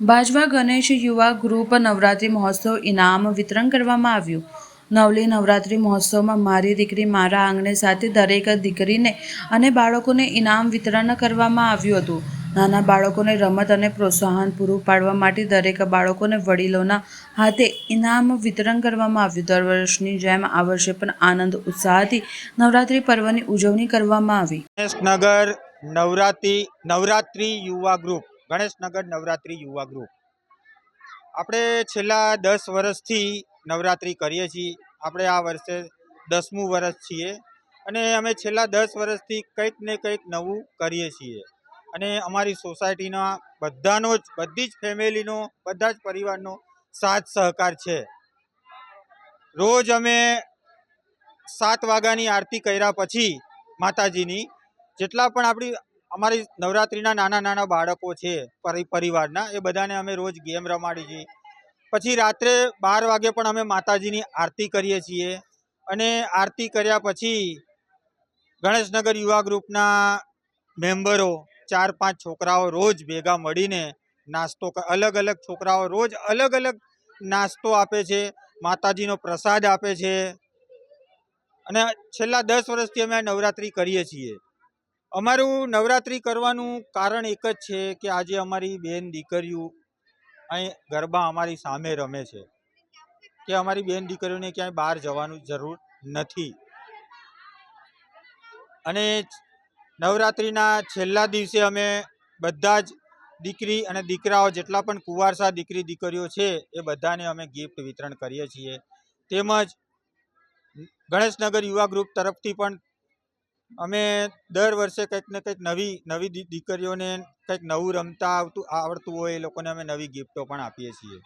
બાજવા ગણેશ યુવા ગ્રુપ નવરાત્રિ મહોત્સવ ઇનામ વિતરણ કરવામાં આવ્યું. નવલી નવરાત્રિ મહોત્સવમાં મારી દીકરી મારા આંગણે સાથે દરેક દીકરીને અને બાળકોને ઇનામ વિતરણ કરવામાં આવ્યું હતું. નાના બાળકોને રમત અને પ્રોત્સાહન પૂરું પાડવા માટે દરેક બાળકોને વડીલોના હાથે ઇનામ વિતરણ કરવામાં આવ્યું. દર વર્ષની જેમ આ વર્ષે પણ આનંદ, ઉત્સાહથી નવરાત્રિ પર્વની ઉજવણી કરવામાં આવી. નગર નવરાત્રિ નવરાત્રિ યુવા ગ્રુપ. ગણેશનગર નવરાત્રિ યુવા ગ્રુપ. આપણે છેલ્લા દસ વર્ષથી નવરાત્રિ કરીએ છીએ. આપણે આ વર્ષે દસમું વર્ષ છીએ અને અમે છેલ્લા દસ વર્ષથી કંઈક ને કંઈક નવું કરીએ છીએ. અને અમારી સોસાયટીના બધાનો જ, બધી જ ફેમિલીનો, બધા જ પરિવારનો સાથ સહકાર છે. રોજ અમે સાત વાગ્યાની આરતી કર્યા પછી માતાજીની, જેટલા પણ આપણી અમારી નવરાત્રિના નાના નાના બાળકો છે, પરી પરિવારના, એ બધાને અમે રોજ ગેમ રમાડી છીએ. પછી રાત્રે બાર વાગે પણ અમે માતાજીની આરતી કરીએ છીએ અને આરતી કર્યા પછી ગણેશનગર યુવા ગ્રુપના મેમ્બરો ચાર પાંચ છોકરાઓ રોજ ભેગા મળીને નાસ્તો અલગ અલગ છોકરાઓ રોજ અલગ અલગ નાસ્તો આપે છે, માતાજીનો પ્રસાદ આપે છે. અને છેલ્લા દસ વર્ષથી અમે નવરાત્રિ કરીએ છીએ. અમારું નવરાત્રિ કરવાનું કારણ એક જ છે કે આજે અમારી બેન દીકરીઓ અહીં ગરબા અમારી સામે રમે છે. કે અમારી બેન દીકરીઓને ક્યાંય બહાર જવાનું જરૂર નથી. અને નવરાત્રિના છેલ્લા દિવસે અમે બધા જ દીકરી અને દીકરાઓ જેટલા પણ કુંવારસા દીકરી દીકરીઓ છે એ બધાને અમે ગિફ્ટ વિતરણ કરીએ છીએ. તેમજ ગણેશનગર યુવા ગ્રુપ તરફથી પણ અમે દર વર્ષે કંઈક ને કંઈક નવી નવી દીકરીઓને કંઈક નવું રમતા આવતું, આવડતું હોય એ લોકોને અમે નવી ગિફ્ટો પણ આપીએ છીએ.